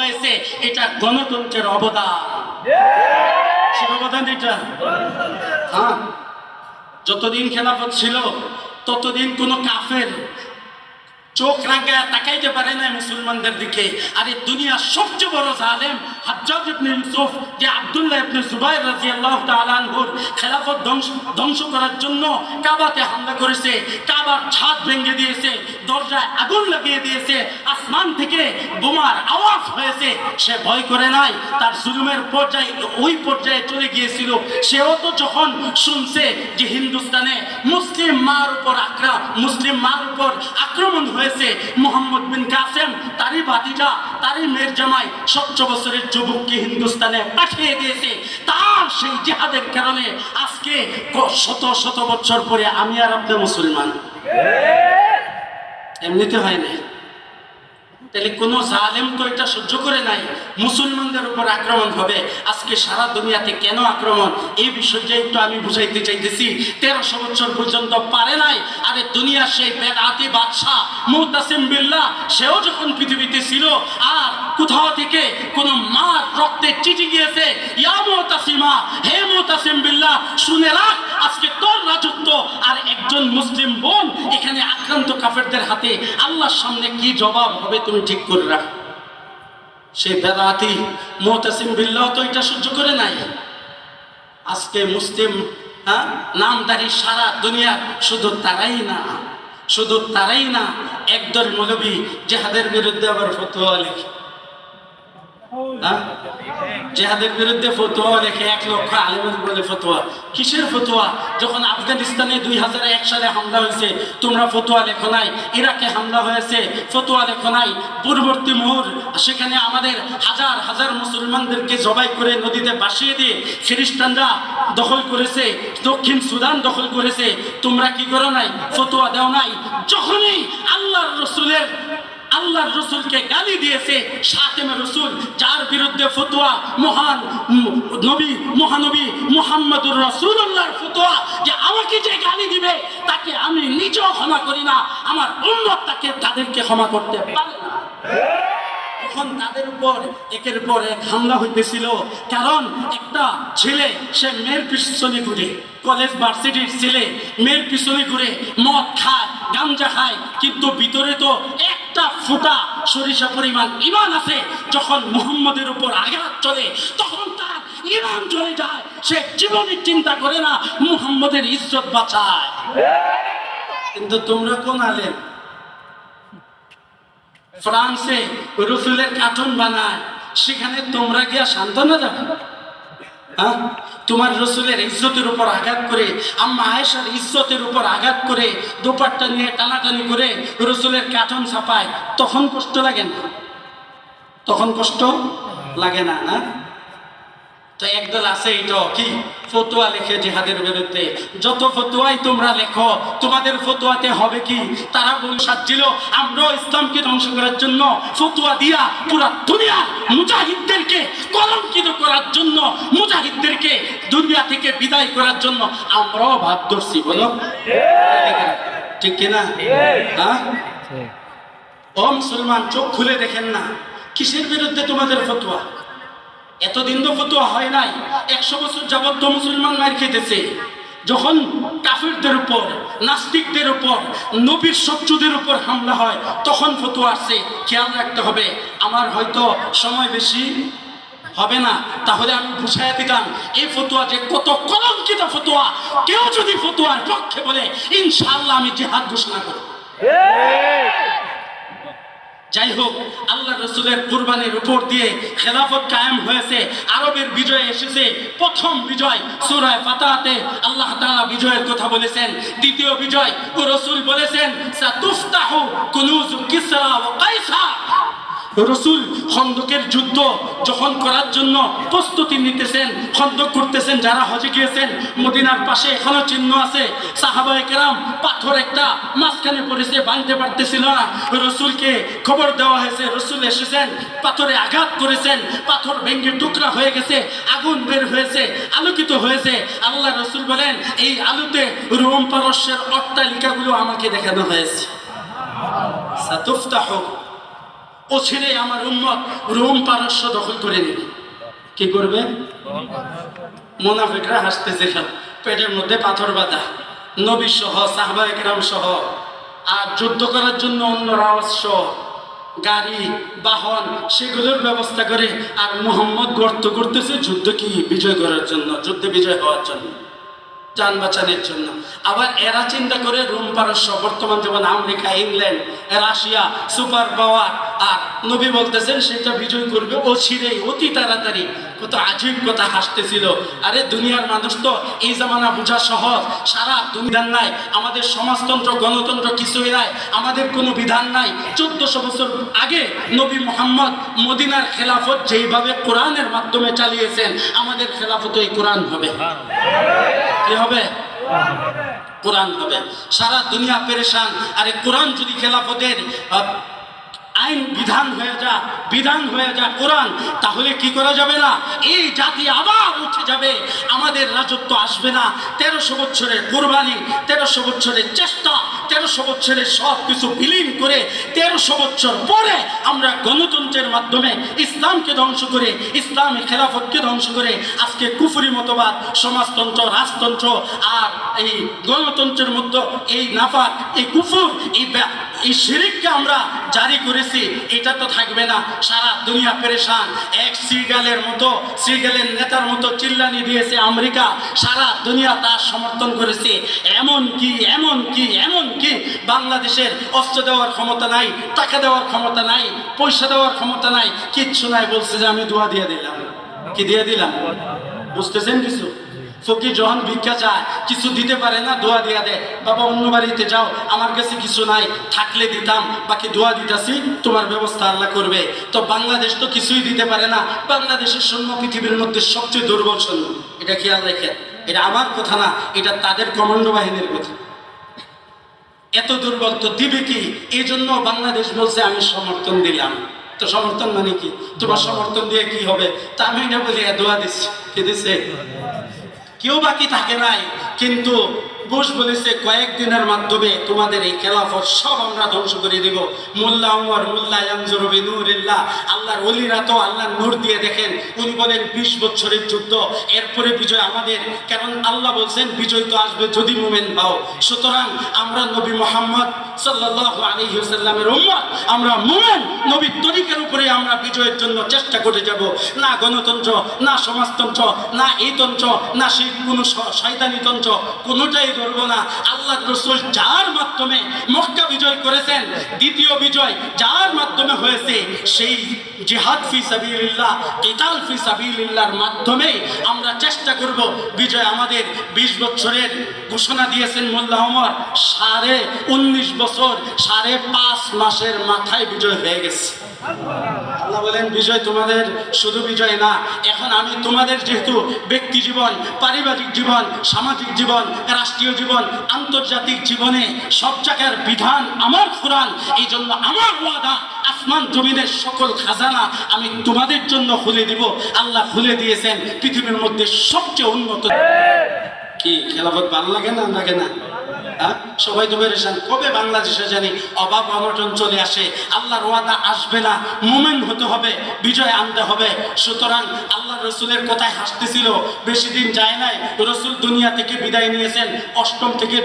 হয়েছে, এটা গণতন্ত্রের অবদান। সে অবদান এটা? হ্যাঁ। যতদিন খেলাফত ছিল, ততদিন কোনো কাফের চোখ রাঙ্গায় তাকাইতে পারে না মুসলমানদের দিকে। আর এই দুনিয়ার সবচেয়ে বড় জালেম হাজ্জাজ ধ্বংস করার জন্য হামলা করেছে, কাবার ছাদ ভেঙে দিয়েছে, দরজায় আগুন লাগিয়ে দিয়েছে, আসমান থেকে বোমার আওয়াজ হয়েছে। সে ভয় করে নাই, তার জুলুমের পর্যায়ে, ওই পর্যায়ে চলে গিয়েছিল। সেও তো যখন শুনছে যে হিন্দুস্তানে মুসলিম মার উপর আক্রা, মুসলিম মার উপর আক্রমণ হয়েছে, মোহাম্মদ বিন কাসেম, তারই ভাতিজা তারই মেয়ের জামাই সতেরো বছরের যুবককে হিন্দুস্তানে পাঠিয়ে দিয়েছে। তার সেই জেহাদের কারণে আজকে শত শত বছর পরে আমি আর আপনি মুসলমান। এমনিতে হয় না। তাহলে কোনো জালেম তো এটা সহ্য করে নাই। মুসলমানদের উপর আক্রমণ হবে। আজকে সারা দুনিয়াতে কেন আক্রমণ? এই বিষয়টা একটু আমি বুঝাইতে চাইতেছি। তেরোশো বছর পর্যন্ত পারে নাই। আরে দুনিয়ার সেই বেদাতি বাদশাহ মুতাসিম বিল্লাহ, সেও যখন পৃথিবীতে ছিল, আর কোথাও থেকে কোনো মার রক্তে চিঠি গিয়েছে, ইয়া মুতাসিমা, হে মুতাসিম বিল্লাহ, শুনে রাখ, আজকে তোর রাজত্ব, আর একজন মুসলিম বোন এখানে আক্রান্ত কাফেরদের হাতে আল্লাহর সামনে কি জবাব হবে তুমি ঠিক করে রাখ সে বেদাতি মোহতাসিম বিল্লাহ তো এটা সহ্য করে নাই আজকে মুসলিম হ্যাঁ নামদারি সারা দুনিয়া শুধু তারাই না, শুধু তারাই না, একদল মৌলবী যেহাদের বিরুদ্ধে আবার ফতোয়া লিখে? জেহাদের বিরুদ্ধে লেখে এক লক্ষ বলে কিসের যখন আফগানিস্তানে দুই হাজার এক সালে হামলা হয়েছে, তোমরা লেখো নাই, ইরাকে হামলা হয়েছে লেখো নাই। পূর্ববর্তী মোহর, সেখানে আমাদের হাজার হাজার মুসলমানদেরকে জবাই করে নদীতে ভাসিয়ে দিয়ে খ্রিস্টানরা দখল করেছে, দক্ষিণ সুদান দখল করেছে। তোমরা কি করো নাই? ফতোয়া দেও নাই। যখনই আল্লাহর রসুলের আল্লাহর রসুলকে গালি দিয়েছে সাতেমে রসুল, যার বিরুদ্ধে ফতোয়া মহান নবী, মহানবী মোহাম্মদুর রসুল্লাহর ফতোয়া, যে আমাকে যে গালি দিবে, তাকে আমি নিজেও ক্ষমা করি না। আমার উন্মত তাকে তাদেরকে ক্ষমা করতে পারে না। তখন তাদের উপর একের পর এক হামলা হইতেছিল। কারণ একটা ছেলে, সে মেয়ের পিছনে ঘুরে, কলেজ ভার্সিটির ছেলে, মেয়ের পিছনে ঘুরে মদ খায়, গাঞ্জা খায়, কিন্তু ভিতরে তো একটা ফুটা সরিষা পরিমাণ ইমান আছে, যখন মুহাম্মদের উপর আঘাত চলে, তখন তার ইমান চলে যায়। সে জীবনের চিন্তা করে না, মুহাম্মদের ইজ্জত বাঁচায়। কিন্তু তোমরা কোন আলেম? ফ্রান্সে রসুলের কার্টুন বানায়, সেখানে তোমরা গিয়া সান্ত্বনা যাবে হ্যাঁ? তোমার রসুলের ইজ্জতের উপর আঘাত করে, আম্মা আয়েশার ইজ্জতের উপর আঘাত করে, দোপাট্টা নিয়ে টানাটানি করে রসুলের কাঠন ছাপায়, তখন কষ্ট লাগে না? তখন কষ্ট লাগে না না? তো একদল আছে এটা কি? ফতোয়া লেখে জিহাদের বিরুদ্ধে। যত ফতোয়াই তোমরা লেখো তোমাদের ফতোয়াতে হবে কি? তারা বল সাজছিল আমরাও ইসলামকে ধ্বংস করার জন্য ফতোয়া দিয়া পুরা দুনিয়া মুজাহিদদেরকে কলঙ্কিত করার জন্য মুজাহিদদেরকে দুনিয়া থেকে বিদায় করার জন্য আমরাও ভাব ধরছি বলো। ঠিক কিনা হ্যাঁ? ও মুসলমান চোখ খুলে দেখেন না। কিসের বিরুদ্ধে তোমাদের ফতোয়া? এতদিন তো ফতোয়া হয় নাই। একশো বছর যাবত তো মুসলমান মার খেতেছে। যখন কাফিরদের উপর, নাস্তিকদের উপর, নবীর শত্রুদের উপর হামলা হয়, তখন ফতোয়া আসছে। খেয়াল রাখতে হবে, আমার হয়তো সময় বেশি হবে না। তাহলে আমি বুঝাইয়া দিতাম, এই ফতোয়া যে কত কলঙ্কিত ফতোয়া। কেউ যদি ফতোয়ার পক্ষে বলে, ইনশাআল্লাহ আমি জেহাদ ঘোষণা করব। যাই হোক আল্লাহ রসুলের কুরবানির উপর দিয়ে খেলাফত কায়েম হয়েছে, আরবের বিজয় এসেছে, প্রথম বিজয় সুরায় ফাতাহাতে আল্লাহ তাআলা বিজয়ের কথা বলেছেন, দ্বিতীয় বিজয় ও রসুল বলেছেন, সাতুফতাহু কুনুজ কিসরা ওয়া রসুল খন্দকের যুদ্ধ যখন করার জন্য প্রস্তুতি নিতেছেন, খন্দক করতেছেন যারা হজে গিয়েছেন, মদিনার পাশে এখনও চিহ্ন আছে। সাহাবায়ে কেরাম পাথর একটা মাঝখানে পড়েছে ভাঙতে পারতেছিল না। রসুলকে খবর দেওয়া হয়েছে, রসুল এসেছেন, পাথরে আঘাত করেছেন, পাথর ভেঙে টুকরা হয়ে গেছে, আগুন বের হয়েছে, আলোকিত হয়েছে। আল্লাহ রসুল বলেন, এই আলুতে রোম পারস্যের অট্টালিকাগুলো আমাকে দেখানো হয়েছে। ও আমার উম্মত রোম পারস্য দখল করে নেবে। কি করবে? মোনাফিকরা হাসতেছিল পেটের মধ্যে পাথর বাঁধা। নবী সহ, সাহবা একরাম সহ। আর যুদ্ধ করার জন্য অন্য রাওয়াজ গাড়ি, বাহন, সেগুলোর ব্যবস্থা করে। আর মোহাম্মদ গর্ত করতেছে যুদ্ধ কি? বিজয় করার জন্য, যুদ্ধে বিজয় হওয়ার জন্য। যান বাঁচানোর জন্য। আবার এরা চিন্তা করে রোম পারস্য, বর্তমান যেমন America, England, Russia, super power, আর নবী বলতেছেন সেটা বিজয় করবে, ও ছিঁড়েই, অতি তাড়াতাড়ি। কত আজীব কথা হাসতেছিল। আরে দুনিয়ার মানুষ তো এই জামানা বোঝা সহজ। সারা দুনিয়ার নাই, আমাদের সমাজতন্ত্র, গণতন্ত্র কিছুই নাই, আমাদের কোনো বিধান নাই। চোদ্দশো বছর আগে নবী মোহাম্মদ মদিনার খেলাফত যেইভাবে কোরআনের মাধ্যমে চালিয়েছেন, আমাদের খেলাফত এই কোরআন হবে। কি হবে? কোরআন হবে। সারা দুনিয়া পেরেশান। আরে কোরআন যদি খেলাফতের আইন বিধান হয়ে যা, বিধান হয়ে যা, কোরআন। তাহলে কি করা যাবে না? এই জাতি আবার উঠে যাবে। আমাদের রাজত্ব আসবে না। তেরোশো বছরের কোরবানি, তেরোশো বছরের চেষ্টা, তেরোশো বছরের সব কিছু বিলীন করে, তেরোশো বছর পরে আমরা গণতন্ত্রের মাধ্যমে ইসলামকে ধ্বংস করে, ইসলামী খেলাফতকে ধ্বংস করে, আজকে কুফুরি মতবাদ, সমাজতন্ত্র, রাজতন্ত্র আর এই গণতন্ত্রের মধ্যে এই নাফাক, এই কুফুর, এই এই শিরিককে আমরা জারি করেছি, এটা তো থাকবে না। সারা দুনিয়া পেরেশান। এক শ্রীগালের মতো সিগালের নেতার মতো চিল্লানি দিয়েছে আমেরিকা। সারা দুনিয়া তার সমর্থন করেছে। এমন কি এমন কি এমন কি? বাংলাদেশের অস্ত্র দেওয়ার ক্ষমতা নাই, টাকা দেওয়ার ক্ষমতা নাই, পয়সা দেওয়ার ক্ষমতা নাই, কিচ্ছু নাই বলছে যে আমি দোয়া দিয়ে দিলাম। কি দিয়ে দিলাম? বুঝতেছেন কিছু? ফকির যখন ভিক্ষা চায়, কিছু দিতে পারে না, দোয়া দিয়া দেয়, বাবা, অন্য বাড়িতে যাও, আমার কাছে কিছু নাই, থাকলে দিতাম, বাকি দোয়া দিতাছি, তোমার ব্যবস্থা আল্লাহ করবে। তো বাংলাদেশ তো কিছুই দিতে পারে না, বাংলাদেশের সৈন্য পৃথিবীর মধ্যে সবচেয়ে দুর্বল সৈন্য। এটা খেয়াল রেখে, এটা আমার কথা না, এটা তাদের কমান্ডো বাহিনীর কথা। এত দুর্বল, তো দিবে কি? এই জন্য বাংলাদেশ বলছে, আমি সমর্থন দিলাম। তো সমর্থন মানে কি? তোমার সমর্থন দিয়ে কি হবে? তা আমি এটা বলি দোয়া দিচ্ছি। কে কেউ বাকি থাকে নাই কিন্তু বুশ বলেছে, কয়েকদিনের মাধ্যমে তোমাদের এই খেলাফত সব আমরা ধ্বংস করে দিব। মোল্লা উমর, মোল্লা ইয়ানজুরবি নূরিল্লাহ আল্লাহর অলিরা তো আল্লাহর নূর দিয়ে দেখেন, উনি বলেন বিশ বছরের যুদ্ধ, এরপরে বিজয় আমাদের। কারণ আল্লাহ বলছেন, বিজয় তো আসবে যদি মোমেন পাও সুতরাং আমরা নবী মোহাম্মদ সাল্লাল্লাহু আলাইহি ওয়াসাল্লামের উম্মত, আমরা মোমেন, নবীর তরিকের উপরে আমরা বিজয়ের জন্য চেষ্টা করে যাব। না গণতন্ত্র, না সমাজতন্ত্র, না এই তন্ত্র না সেই কোনো শয়তানি তন্ত্র কোনোটাই ধরবো না। আল্লাহ রসুল যার মাধ্যমে মক্কা বিজয় করেছেন, দ্বিতীয় বিজয় যার মাধ্যমে হয়েছে, সেই জিহাদ ফি সাবিলিল্লাহ, কিতাল ফি সাবিলিল্লাহর মাধ্যমে আমরা চেষ্টা করব বিজয় আমাদের বিশ বছরের ঘোষণা দিয়েছেন মোল্লা ওমর, সাড়ে উনিশ বছর, সাড়ে পাঁচ মাসের মাথায় বিজয় হয়ে গেছে। আল্লাহ বলেন বিজয় তোমাদের শুধু বিজয় না এখন আমি তোমাদের যেহেতু ব্যক্তি জীবন পারিবারিক জীবন সামাজিক জীবন রাষ্ট্রীয় জীবন আন্তর্জাতিক জীবনে সব জায়গার বিধান আমার কোরআন এই জন্য আমার ওয়াদা আসমান জমিনের সকল খাজানা আমি তোমাদের জন্য খুলে দিব। আল্লাহ খুলে দিয়েছেন পৃথিবীর মধ্যে সবচেয়ে উন্নত। কি খেলাফত ভালো লাগে না? লাগে না? হ্যাঁ? সবাই তো পেরেছেন কবে বাংলাদেশে জানি অভাব অনটন চলে আসে আল্লাহ ওয়াদা আসবে না মোমেন্ট হতে হবে, বিজয় আনতে হবে সুতরাং আল্লাহ রসুলের কথায় হাসতেছিল, বেশি দিন যায় নাই, রসুল দুনিয়া থেকে বিদায় নিয়েছেন, অষ্টম থেকে